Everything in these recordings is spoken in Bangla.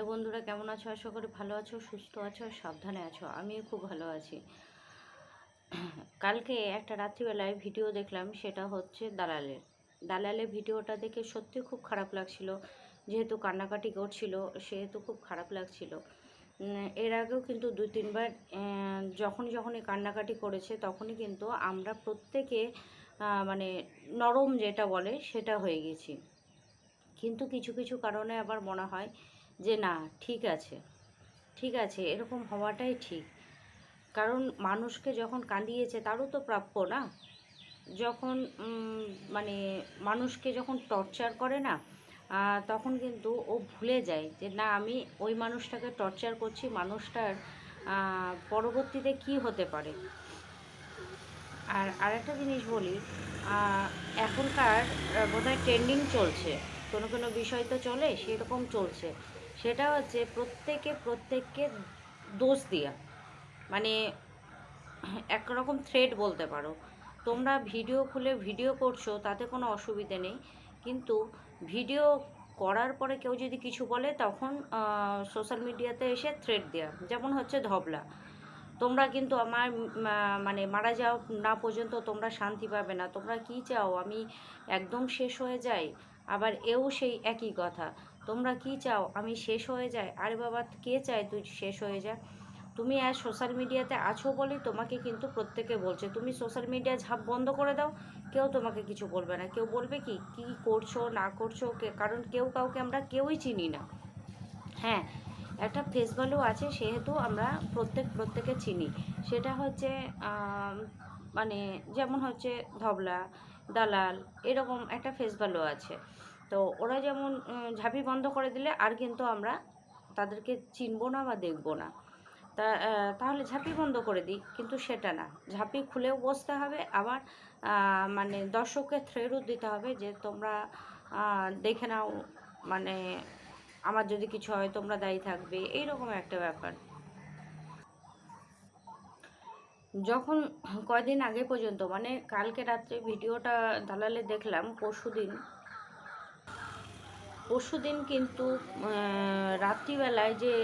হ্যালো বন্ধুরা, কেমন আছো? আশা করি ভালো আছো, সুস্থ আছো, সাবধানে আছো। আমিও খুব ভালো আছি। কালকে একটা রাত্রিবেলায় ভিডিও দেখলাম, সেটা হচ্ছে দালালের। দালালের ভিডিওটা দেখে সত্যি খুব খারাপ লাগছিল। যেহেতু কান্নাকাটি করছিল, সেহেতু খুব খারাপ লাগছিল। এর আগেও কিন্তু দুই তিনবার যখন যখনই কান্নাকাটি করেছে, তখনই কিন্তু আমরা প্রত্যেকে মানে নরম যেটা বলে, সেটা হয়ে গেছি। কিন্তু কিছু কিছু কারণে আবার মনে হয় যে না, ঠিক আছে। ঠিক আছে, এরকম হওয়াটাই ঠিক। কারণ মানুষকে যখন কাঁদিয়েছে, তারও তো প্রাপ্য না। যখন মানে মানুষকে যখন টর্চার করে না তখন কিন্তু ও ভুলে যায় যে, না, আমি ওই মানুষটাকে টর্চার করছি, মানুষটার পরবর্তীতে কি হতে পারে? আর আরেকটা জিনিস বলি এখনকার বোধহয় ট্রেন্ডিং চলছে। কোনো কোনো বিষয় তো চলে, সেরকম চলছে। সেটা হচ্ছে প্রত্যেকে প্রত্যেককে দোষ দেওয়া মানে একরকম থ্রেড বলতে পারো। তোমরা ভিডিও খুলে ভিডিও করছ, তাতে কোনো অসুবিধে নেই। কিন্তু ভিডিও করার পরে কেউ যদি কিছু বলে, তখন সোশ্যাল মিডিয়াতে এসে থ্রেড দেওয়া যেমন হচ্ছে ধবলা। তোমরা কিন্তু আমার মানে মারা যাও না পর্যন্ত তোমরা শান্তি পাবে না। তোমরা কি চাও? আমি একদম শেষ হয়ে যাই। আবার এও সেই একই কথা। তোমরা কি চাও? আমি শেষ হয়ে যাই। আরে বাবা, কে চায় তুই শেষ হয়ে যা? তুমি আর সোশ্যাল মিডিয়াতে আছো বলেই তোমাকে কিন্তু প্রত্যেকে বলছে। তুমি সোশ্যাল মিডিয়া ঝাঁপ বন্ধ করে দাও, কেউ তোমাকে কিছু বলবে না। কেউ বলবে কি কি করছ, না করছ, কে- কারণ কেউ কাউকে আমরা কেউই চিনি না। হ্যাঁ একটা ফেস ভ্যালু আছে সেহেতু আমরা প্রত্যেক, প্রত্যেকে চিনি। সেটা হচ্ছে মানে যেমন হচ্ছে ধবলা, দালাল, এরকম একটা ফেস ভ্যালু আছে। তো ওরা যেমন ঝাঁপি বন্ধ করে দিলে আর কিন্তু আমরা তাদেরকে চিনবো না বা দেখব না। তা তাহলে ঝাঁপি বন্ধ করে দিই, কিন্তু সেটা না। ঝাঁপি খুলেও বসতে হবে, আবার মানে দর্শককে থ্রেডও দিতে হবে যে তোমরা দেখে নাও মানে আমার যদি কিছু হয় তোমরা দায়ী থাকবে, এইরকম একটা ব্যাপার। যখন কয়দিন আগে পর্যন্ত মানে কালকে রাত্রে ভিডিওটা দালালে দেখলাম পরশুদিন পরশুদিন কিন্তু রাত্রিবেলায় যে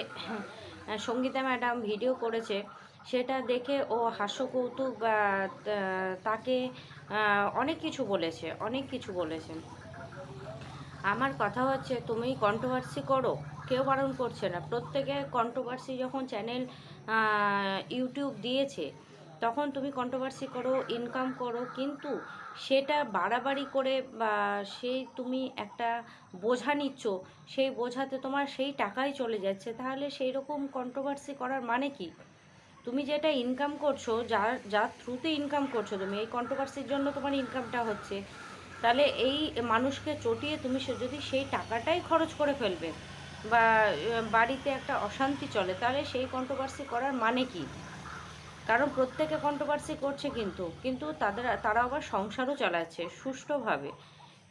সঙ্গীতা ম্যাডাম ভিডিও করেছে, সেটা দেখে ও হাস্যকৌতুক বা তাকে অনেক কিছু বলেছে, অনেক কিছু বলেছে। আমার কথা হচ্ছে, তুমি কন্ট্রোভার্সি করো, কেউ বারণ করছে না। প্রত্যেকে কন্ট্রোভার্সি যখন চ্যানেল ইউটিউব দিয়েছে তখন তুমি কন্ট্রোভার্সি করো ইনকাম করো, কিন্তু সেটা বাড়াবাড়ি করে বা সেই তুমি একটা বোঝা নিচ্ছ, সেই বোঝাতে তোমার সেই টাকাই চলে যাচ্ছে, তাহলে সেই রকম কন্ট্রোভার্সি করার মানে কি? তুমি যেটা ইনকাম করছ যার যার থ্রুতে ইনকাম করছ তুমি, এই কন্ট্রোভার্সির জন্য তোমার ইনকামটা হচ্ছে, তাহলে এই মানুষকে চটিয়ে তুমি সে, যদি সেই টাকাটাই খরচ করে ফেলবে বা বাড়িতে একটা অশান্তি চলে, তাহলে সেই কন্ট্রোভার্সি করার মানে কি? কারণ প্রত্যেকে কন্ট্রোভার্সি করছে কিন্তু কিন্তু তাদের, তারা আবার সংসারও চালাচ্ছে সুষ্ঠুভাবে।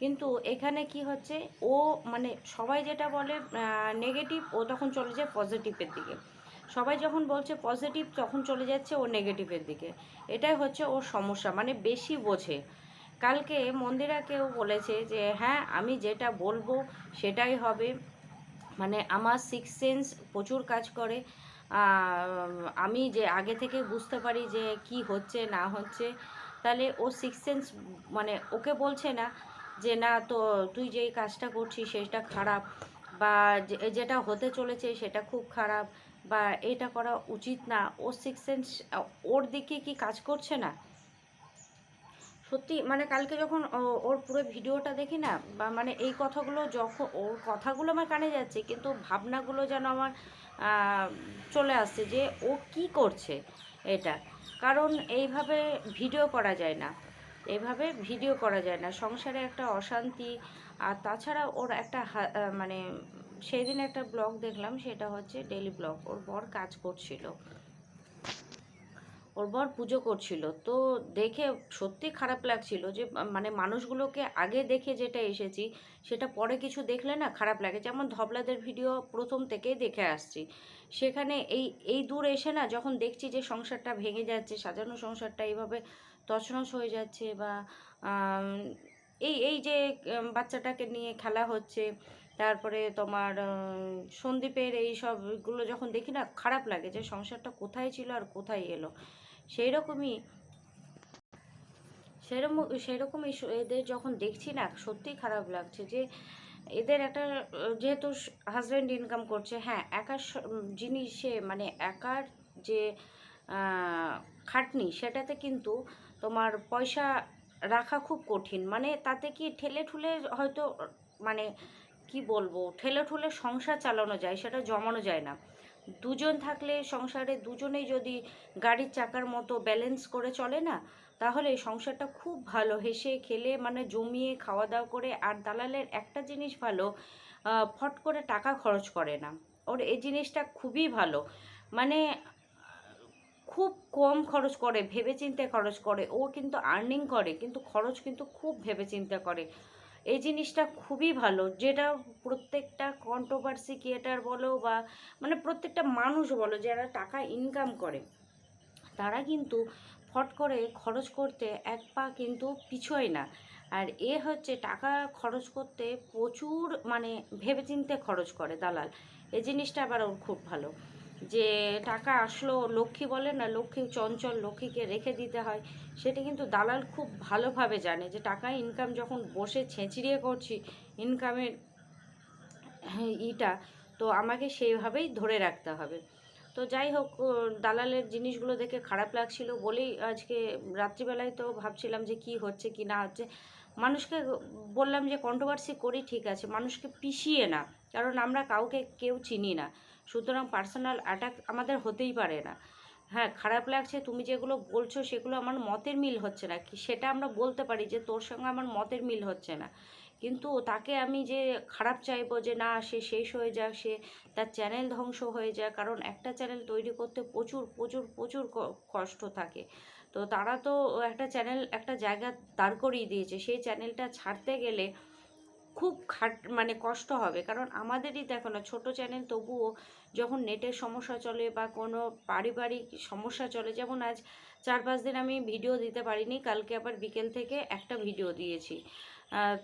কিন্তু এখানে কি হচ্ছে, ও মানে সবাই যেটা বলে নেগেটিভ ও তখন চলে যায় পজিটিভের দিকে। সবাই যখন বলছে পজিটিভ তখন চলে যাচ্ছে ও নেগেটিভের দিকে। এটাই হচ্ছে ওর সমস্যা মানে বেশি বোঝে। কালকে মন্দিরাকেও বলেছে যে হ্যাঁ আমি যেটা বলব সেটাই হবে। মানে আমার সিক্স সেন্স প্রচুর কাজ করে। আমি যে আগে থেকে বুঝতে পারি যে কি হচ্ছে, না হচ্ছে, তাহলে ও সিক্স সেন্স মানে ওকে বলছে না যে, না, তো তুই যেই কাজটা করছিস সেটা খারাপ বা যেটা হতে চলেছে সেটা খুব খারাপ বা এটা করা উচিত না। ও সিক্স সেন্স ওর দিকে কি কাজ করছে না? সত্যি মানে কালকে যখন ওর পুরো ভিডিওটা দেখি না, বা মানে এই কথাগুলো যখন, ওর কথাগুলো আমার কানে যাচ্ছে, কিন্তু ভাবনাগুলো যেন আমার চলে আসছে যে ও কি করছে এটা। কারণ এইভাবে ভিডিও করা যায় না। এভাবে ভিডিও করা যায় না। সংসারে একটা অশান্তি, আর তাছাড়া ওর একটা মানে সেই দিন একটা ব্লগ দেখলাম, সেটা হচ্ছে ডেলি ব্লগ। ওর বর কাজ করছিল। ওর বর পুজো করছিল। তো দেখে সত্যি খারাপ লাগছিল যে মানে মানুষগুলোকে আগে দেখে যেটা এসেছি, সেটা পরে কিছু দেখলে না খারাপ লাগে। যেমন ধবলাদের ভিডিও প্রথম থেকেই দেখে আসছি। সেখানে এই এই দূর এসে না যখন দেখছি যে সংসারটা ভেঙে যাচ্ছে, সাজানো সংসারটা এইভাবে তছনছ হয়ে যাচ্ছে বা এই এই যে বাচ্চাটাকে নিয়ে খেলা হচ্ছে, তারপরে তোমার সন্দীপের এই সবগুলো যখন দেখি না, খারাপ লাগে যে সংসারটা কোথায় ছিল আর কোথায় এলো। সেই রকমই সেরকম সেরকমই এদের যখন দেখছি না, সত্যিই খারাপ লাগছে যে, এদের একটা, যেহেতু হাজব্যান্ড ইনকাম করছে হ্যাঁ একার জিনিসে মানে একার যে খাটনি, সেটাতে কিন্তু তোমার পয়সা রাখা খুব কঠিন। মানে তাতে কি ঠেলে ঠুলে হয়তো মানে কি বলব, ঠেলে ঠুলে সংসার চালানো যায়, সেটা জমানো যায় না। দুজন থাকলে সংসারে দুজনেই যদি গাড়ির চাকার মতো ব্যালেন্স করে চলে না, তাহলে সংসারটা খুব ভালো। হেসে, খেলে মানে জমিয়ে খাওয়া দাওয়া করে আর দালালের একটা জিনিস ভালো ফট করে টাকা খরচ করে না। ওর এই জিনিসটা খুবই ভালো। মানে খুব কম খরচ করে, ভেবেচিন্তে খরচ করে। ও কিন্তু আর্নিং করে, কিন্তু খরচ কিন্তু খুব ভেবেচিন্তে করে। এই জিনিসটা খুবই ভালো। যেটা প্রত্যেকটা কন্ট্রোভার্সি ক্রিয়েটার বলো বা মানে প্রত্যেকটা মানুষ বলো, যারা টাকা ইনকাম করে, তারা কিন্তু ফট করে খরচ করতে এক পা কিন্তু পিছোয় না। আর এ হচ্ছে টাকা খরচ করতে প্রচুর মানে ভেবেচিন্তে খরচ করে দালাল। এই জিনিসটা আবার ওর খুব ভালো। যে টাকা আসলো, লক্ষ্মী বলে না, লক্ষ্মী চঞ্চল লক্ষ্মীকে রেখে দিতে হয়, সেটা কিন্তু দালাল খুব ভালোভাবে জানে যে টাকা ইনকাম যখন বসে ছেঁচড়িয়ে করছি ইনকামের ইটা, তো আমাকে সেইভাবেই ধরে রাখতে হবে। তো যাই হোক দালালের জিনিসগুলো দেখে খারাপ লাগছিল। বলেই আজকে রাত্রিবেলায় তো ভাবছিলাম যে কি হচ্ছে, কি না হচ্ছে। মানুষকে বললাম যে কন্ট্রোভার্সি করি, ঠিক আছে। মানুষকে পিষিয়ে না, কারণ আমরা কাউকে কেউ চিনি না। সুতরাং পার্সোনাল অ্যাটাক আমাদের হতেই পারে না। হ্যাঁ খারাপ লাগছে, তুমি যেগুলো বলছো সেগুলো আমার মতের মিল হচ্ছে না। সেটা আমরা বলতে পারি যে তোর সঙ্গে আমার মতের মিল হচ্ছে না। কিন্তু তাকে আমি যে খারাপ চাইব যে না, সে শেষ হয়ে যাক, সে তার চ্যানেল ধ্বংস হয়ে যায় কারণ একটা চ্যানেল তৈরি করতে প্রচুর প্রচুর প্রচুর কষ্ট থাকে। তো তারা তো একটা চ্যানেল একটা জায়গা দাঁড় করিয়ে দিয়েছে। সেই চ্যানেলটা ছাড়তে গেলে খুব খাট মানে কষ্ট হবে। কারণ আমাদেরই দেখো না, ছোটো চ্যানেল তবুও যখন নেটের সমস্যা চলে বা কোনো পারিবারিক সমস্যা চলে, যেমন আজ চার পাঁচ দিন আমি ভিডিও দিতে পারিনি, কালকে আবার বিকেল থেকে একটা ভিডিও দিয়েছি।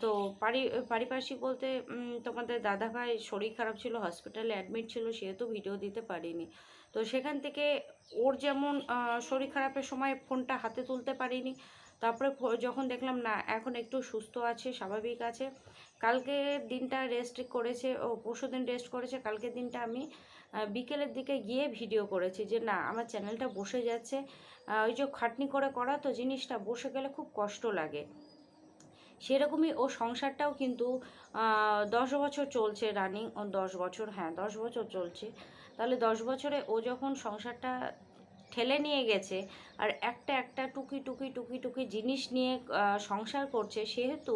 তো পারি, পারিপার্শ্বিক বলতে তোমাদের দাদাভাই শরীর খারাপ ছিল হসপিটালে অ্যাডমিট ছিল, সেহেতু ভিডিও দিতে পারিনি। তো সেখান থেকে ওর যেমন শরীর খারাপের সময় ফোনটা হাতে তুলতে পারিনি। তারপরে যখন দেখলাম, না, এখন একটু সুস্থ আছে, স্বাভাবিক আছে। কালকে দিনটা রেস্ট করেছে, ও, পরশু দিন রেস্ট করেছে কালকের দিনটা আমি বিকেলের দিকে গিয়ে ভিডিও করেছি যে, না, আমার চ্যানেলটা বসে যাচ্ছে। ওই যে খাটনি করে করা তো জিনিসটা বসে গেলে খুব কষ্ট লাগে। সেরকমই ও সংসারটাও কিন্তু দশ বছর চলছে রানিং দশ বছর হ্যাঁ দশ বছর চলছে। তাহলে দশ বছরে ও যখন সংসারটা ঠেলে নিয়ে গেছে, আর একটা একটা টুকি টুকি টুকি টুকি জিনিস নিয়ে সংসার করছে, সেহেতু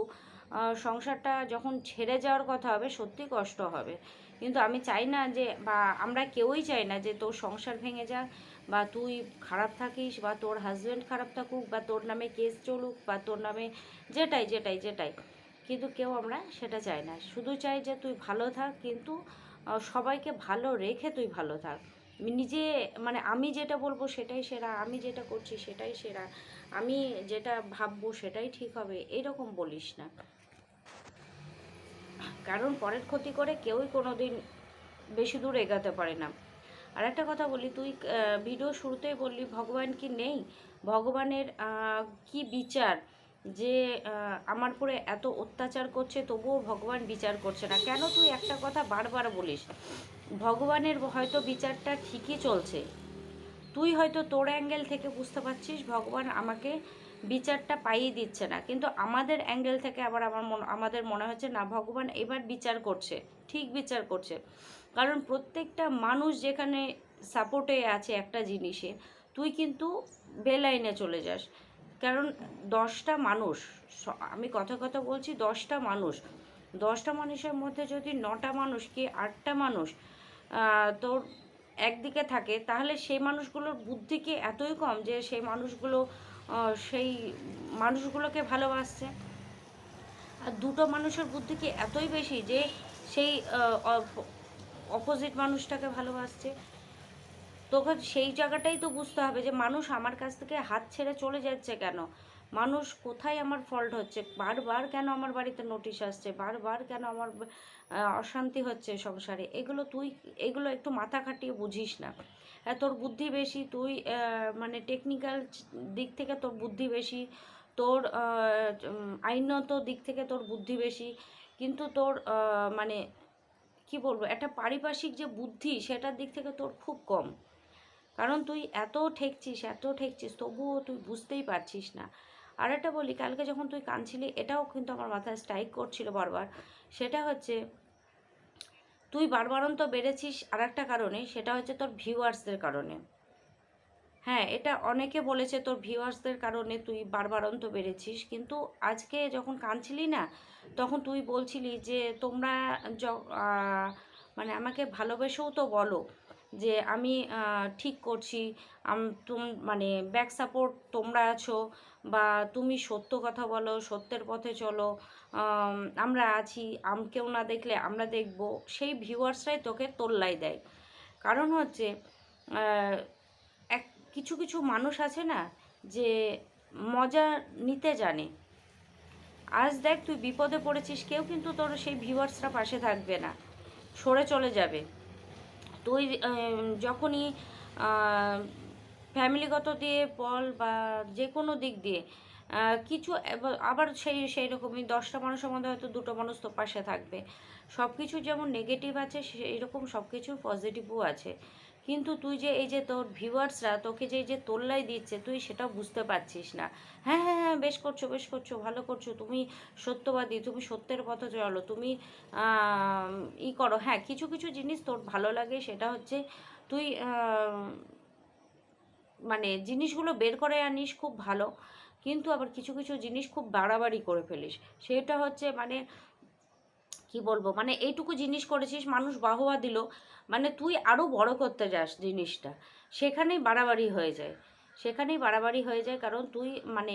সংসারটা যখন ছেড়ে যাওয়ার কথা হবে, সত্যি কষ্ট হবে। কিন্তু আমি চাই না যে, বা আমরা কেউই চাই না যে তোর সংসার ভেঙে যাক, বা তুই খারাপ থাকিস, বা তোর হাজব্যান্ড খারাপ থাকুক, বা তোর নামে কেস চলুক, বা তোর নামে যেটাই যেটাই যেটাই। কিন্তু কেউ আমরা সেটা চাই না। শুধু চাই যে তুই ভালো থাক, কিন্তু সবাইকে ভালো রেখে তুই ভালো থাক। নিজে মানে আমি যেটা বলব সেটাই সেরা, আমি যেটা করছি সেটাই সেরা, আমি যেটা ভাববো সেটাই ঠিক হবে, এরকম বলিস না। কারণ পরের ক্ষতি করে কেউই কোনো দিন বেশি দূর এগাতে পারে না। আর একটা কথা বলি, তুই ভিডিও শুরুতেই বললি ভগবান কি নেই? ভগবানের কি বিচার? যে আমার পরে এত অত্যাচার করছে, তবুও ভগবান বিচার করছে না। কেন তুই একটা কথা বারবার বলিস? ভগবানের হয়তো বিচারটা ঠিকই চলছে। তুই হয়তো তোর অ্যাঙ্গেল থেকে বুঝতে পারছিস, ভগবান আমাকে বিচারটা পাইয়ে দিচ্ছে না। কিন্তু আমাদের অ্যাঙ্গেল থেকে আবার আমার মন, আমাদের মনে হচ্ছে, না, ভগবান এবার বিচার করছে, ঠিক বিচার করছে। কারণ প্রত্যেকটা মানুষ যেখানে সাপোর্টে আছে একটা জিনিসে, তুই কিন্তু বেলাইনে চলে যাস। কারণ দশটা মানুষ আমি কথা কথা বলছি দশটা মানুষ। দশটা মানুষের মধ্যে যদি নটা মানুষ কি আটটা মানুষ তোর একদিকে থাকে, তাহলে সেই মানুষগুলোর বুদ্ধি কি এতই কম যে সেই মানুষগুলো সেই মানুষগুলোকে ভালোবাসছে? আর দুটো মানুষের বুদ্ধি কি এতই বেশি যে সেই অপোজিট মানুষটাকে ভালোবাসছে? তোকে সেই জায়গাটাই তো বুঝতে হবে যে মানুষ আমার কাছ থেকে হাত ছেড়ে চলে যাচ্ছে কেন? মানুষ কোথায় আমার ফল্ট হচ্ছে? বারবার কেন আমার বাড়িতে নোটিশ আসছে? বারবার কেন আমার অশান্তি হচ্ছে সংসারে? এগুলো তুই, এগুলো একটু মাথা খাটিয়ে বুঝিস না। তোর বুদ্ধি বেশি, তুই মানে টেকনিক্যাল দিক থেকে তোর বুদ্ধি বেশি, তোর আইনত দিক থেকে তোর বুদ্ধি বেশি, কিন্তু তোর মানে কি বলব, একটা পারিপার্শ্বিক যে বুদ্ধি, সেটার দিক থেকে তোর খুব কম। কারণ তুই এত ঠেকছিস এত ঠেকছিস, তবুও তুই বুঝতেই পারছিস না। আর একটা বলি, কালকে যখন তুই কাঁদছিলি, এটাও কিন্তু আমার মাথায় স্ট্রাইক করছিল বারবার। সেটা হচ্ছে, তুই বারবারন্ত বেড়েছিস আর একটা কারণে, সেটা হচ্ছে তোর ভিউয়ার্সদের কারণে। হ্যাঁ এটা অনেকে বলেছে তোর ভিউয়ার্সদের কারণে তুই বারবারন্ত বেড়েছিস, কিন্তু আজকে যখন কাঁদছিলি না, তখন তুই বলছিলি যে তোমরা মানে আমাকে ভালোবেসেও তো বলো যে আমি ঠিক করছি। তুম মানে ব্যাক সাপোর্ট তোমরা আছো বা তুমি সত্য কথা বলো, সত্যের পথে চলো আমরা আছি, আম কেউ না দেখলে আমরা দেখব। সেই ভিউয়ার্সরাই তোকে তোল্লাই দেয়। কারণ হচ্ছে এক, কিছু কিছু মানুষ আছে না যে মজা নিতে জানে। আজ দেখ তুই বিপদে পড়েছিস, কেউ কিন্তু তোর সেই ভিউয়ার্সরা পাশে থাকবে না। সরে চলে যাবে। আহ, যখনই ফ্যামিলিগত দিয়ে বল বা যে কোনো দিক দিয়ে কিছু আবার সেই সেই রকমই দশটা মানুষের মধ্যে হয়তো দুটো মানুষ তো পাশে থাকবে। সব কিছু যেমন নেগেটিভ আছে সেই রকম সব কিছুর পজিটিভও আছে। কিন্তু তুই যে এই যে তোর ভিউয়ার্সরা তোকে যে এই যে তোল্লাই দিচ্ছে, তুই সেটা বুঝতে পারছিস না। হ্যাঁ হ্যাঁ হ্যাঁ বেশ করছ বেশ করছ, ভালো করছ। তুমি সত্যবাদী, তুমি সত্যের পথে চলো, তুমি ই করো। হ্যাঁ কিছু কিছু জিনিস তোর ভালো লাগে, সেটা হচ্ছে তুই মানে জিনিসগুলো বের করে আনিস খুব ভালো, কিন্তু আবার কিছু কিছু জিনিস খুব বাড়াবাড়ি করে ফেলিস। সেটা হচ্ছে মানে কি বলব? মানে এইটুকু জিনিস করেছিস, মানুষ বাহবা দিল। মানে তুই আরও বড় করতে যাস জিনিসটা। সেখানেই বাড়াবাড়ি হয়ে যায়। সেখানেই বাড়াবাড়ি হয়ে যায় কারণ তুই মানে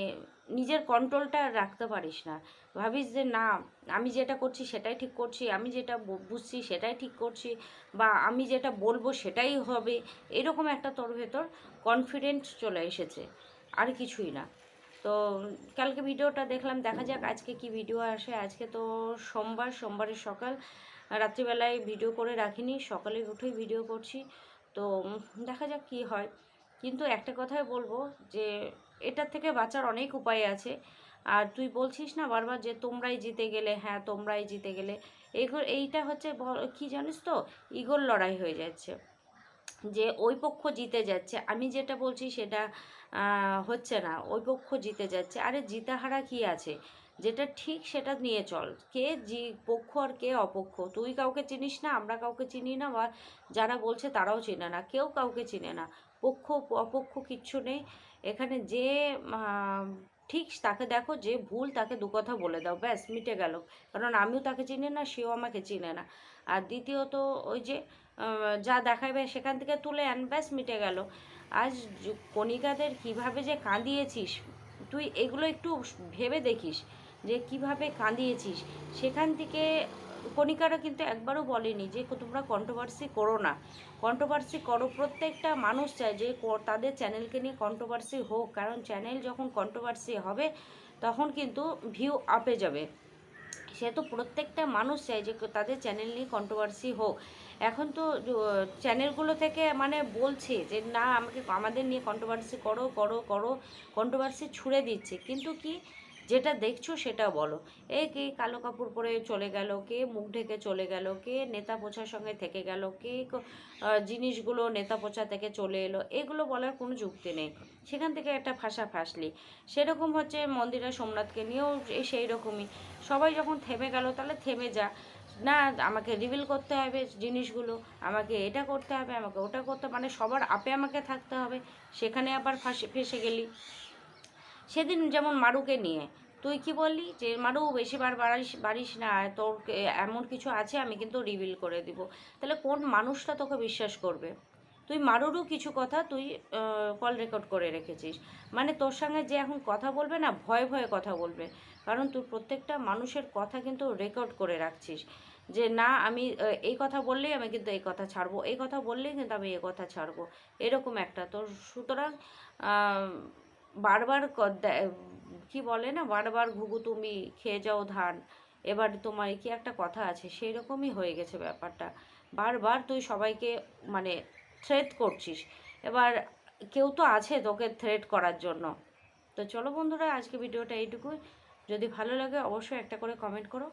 নিজের কন্ট্রোলটা রাখতে পারিস না। ভাবিস যে না, আমি যেটা করছি সেটাই ঠিক করছি, আমি যেটা বুঝছি সেটাই ঠিক করছি, বা আমি যেটা বলব সেটাই হবে, এরকম একটা তোর ভেতর কনফিডেন্ট চলে এসেছে। আর কিছুই না। তো কালকে ভিডিওটা দেখলাম, দেখা যাক আজকে কি ভিডিও আসে। আজকে তো সোমবার, সোমবারের সকাল। রাত্রিবেলায় ভিডিও করে রাখিনি, সকালে উঠেই ভিডিও করছি। তো দেখা যাক কি হয়। কিন্তু একটা কথাই বলব যে, এটার থেকে বাঁচার অনেক উপায় আছে। আর তুই বলছিস না বারবার যে, তোমরাই জিতে গেলে হ্যাঁ তোমরাই জিতে গেলে। এগুলো এইটা হচ্ছে কি জানিস তো? ইগোর লড়াই হয়ে যাচ্ছে। যে ওই পক্ষ জিতে যাচ্ছে, আমি যেটা বলছি সেটা হচ্ছে না, ওই পক্ষ জিতে যাচ্ছে। আরে জিতে হারা কি আছে? যেটা ঠিক সেটা নিয়ে চল। কে জি, পক্ষ আর কে অপক্ষ? তুই কাউকে চিনিস না, আমরা কাউকে চিনি না, বা যারা বলছে তারাও চেনে না, কেউ কাউকে চিনে না। পক্ষ, অপক্ষ কিচ্ছু নেই। এখানে যে ঠিক তাকে দেখো, যে ভুল তাকে দু কথা বলে দাও, ব্যাস, মিটে গেল। কারণ আমিও তাকে চিনি না, সেও আমাকে চিনে না। আর দ্বিতীয়ত ওই যে যা দেখাবে সেখান থেকে তুলে আন, ব্যাস মিটে গেল। আজ কণিকাদের কীভাবে যে কাঁদিয়েছিস, তুই এগুলো একটু ভেবে দেখিস যে কীভাবে কাঁদিয়েছিস। সেখান থেকে কণিকারা কিন্তু একবারও বলেনি যে, তোমরা কন্ট্রোভার্সি করো না। কন্ট্রোভার্সি করো, প্রত্যেকটা মানুষ চায় যে তাদের চ্যানেলকে নিয়ে কন্ট্রোভার্সি হোক। কারণ চ্যানেল যখন কন্ট্রোভার্সি হবে, তখন কিন্তু ভিউ আপে যাবে। সে তো প্রত্যেকটা মানুষ চায় যে, তাদের চ্যানেল নিয়ে কন্ট্রোভার্সি হোক। এখন তো চ্যানেলগুলো থেকে মানে বলছে যে, না, আমাকে, আমাদের নিয়ে কন্ট্রোভার্সি করো করো করো কন্ট্রোভার্সি ছুড়ে দিচ্ছে। কিন্তু কি, যেটা দেখছ সেটা বলো। এ কে কালো কাপড় পরে চলে গেল, কে মুখ ঢেকে চলে গেল, কে নেতা পোছার সঙ্গে থেকে গেল, কে জিনিসগুলো নেতা পোছা থেকে চলে এলো, এগুলো বলার কোনো যুক্তি নেই। সেখান থেকে একটা ফাঁসা ফাঁসলি। সেরকম হচ্ছে মন্দিরা সোমনাথকে নিয়েও এই সেই রকমই। সবাই যখন থেমে গেল, তাহলে থেমে যা। না, আমাকে রিভিল করতে হবে জিনিসগুলো, আমাকে এটা করতে হবে, আমাকে ওটা করতে মানে সবার আপে আমাকে থাকতে হবে, সেখানে আবার ফাঁসে, ফেসে গেলি। সেদিন যেমন মারুকে নিয়ে, তুই কি বললি যে, মারু বেশিবার বাড়িস বাড়িস না তোর এমন কিছু আছে, আমি কিন্তু রিভিল করে দিব। তাহলে কোন মানুষটা তোকে বিশ্বাস করবে? তুই মারুরও কিছু কথা তুই কল রেকর্ড করে রেখেছিস। মানে তোর সঙ্গে যে এখন কথা বলবে না, ভয়ে ভয়ে কথা বলবে। কারণ তুই প্রত্যেকটা মানুষের কথা কিন্তু রেকর্ড করে রাখছিস। যে না, আমি এই কথা বললেই আমি কিন্তু এই কথা ছাড়বো, এই কথা বললেই কিন্তু আমি এই কথা ছাড়বো। এরকম একটা তোর সুতরাং বারবার কি বলে না, বারবার ঘুঘু তুমি খেয়ে যাও ধান। এবার তোমার কি একটা কথা আছে? সেই রকমই হয়ে গেছে ব্যাপারটা। বারবার তুই সবাইকে মানে থ্রেট করছিস। এবার কেউ তো আছে তোকে থ্রেট করার জন্য। তো চলো বন্ধুরা, আজকে ভিডিওটা এইটুকুই। যদি ভালো লাগে অবশ্যই একটা করে কমেন্ট করো।